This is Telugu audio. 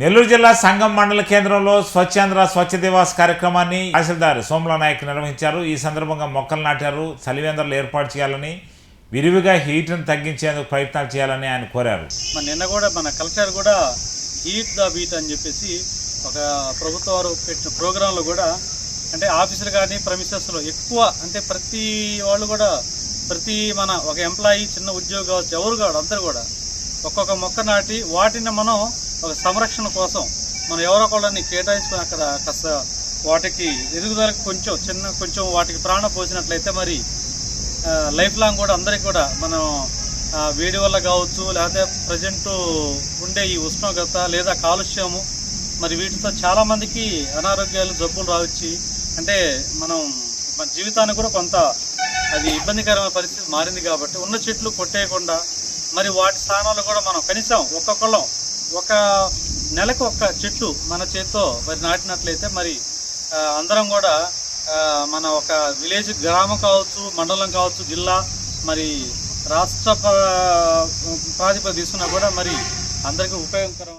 నెల్లూరు జిల్లా సంఘం మండల కేంద్రంలో స్వచ్ఛాంధ్ర స్వచ్ఛ దివాస్ కార్యక్రమాన్ని తహసీల్దార్ సోమల నాయక్ నిర్వహించారు. ఈ సందర్భంగా మొక్కలు నాటారు చలివేంద్రలు ఏర్పాటు చేయాలని విరివిగా హీట్ను తగ్గించేందుకు ప్రయత్నాలు చేయాలని ఆయన కోరారు. నిన్న కూడా మన కల్చర్ కూడా హీట్ ద బీట్ అని చెప్పేసి ఒక ప్రభుత్వ వారు పెట్టిన ప్రోగ్రాంలో కూడా అంటే ఆఫీసులు కానీ ప్రమిసెస్లో ఎక్కువ అంటే ప్రతి వాళ్ళు కూడా ప్రతి మన ఒక ఎంప్లాయీ చిన్న ఉద్యోగి కావచ్చు ఎవరు కాదు అందరు కూడా ఒక్కొక్క మొక్క నాటి వాటిని మనం ఒక సంరక్షణ కోసం మనం ఎవరో ఒకళ్ళని కేటాయించుకొని అక్కడ కాస్త వాటికి ఎదుగుదలకు కొంచెం చిన్న కొంచెం వాటికి ప్రాణం పోసినట్లయితే మరి లైఫ్ లాంగ్ కూడా అందరికి కూడా మనం వేడి వల్ల కావచ్చు లేకపోతే ప్రజెంట్ ఉండే ఈ ఉష్ణోగ్రత లేదా కాలుష్యము మరి వీటితో చాలామందికి అనారోగ్యాలు జబ్బులు రావచ్చు అంటే మనం మన జీవితానికి కూడా కొంత అది ఇబ్బందికరమైన పరిస్థితి మారింది కాబట్టి ఉన్న చెట్లు కొట్టేయకుండా మరి వాటి స్థానాలు కూడా మనం కనీసం ఒక్కొక్కళ్ళం ఒక నెలకు ఒక్క చెట్టు మన చేత్తో మరి నాటినట్లయితే మరి అందరం కూడా మన ఒక విలేజ్ గ్రామం కావచ్చు మండలం కావచ్చు జిల్లా మరి రాష్ట్ర ప్ర- తీసుకున్నా కూడా మరి అందరికీ ఉపయోగకరం.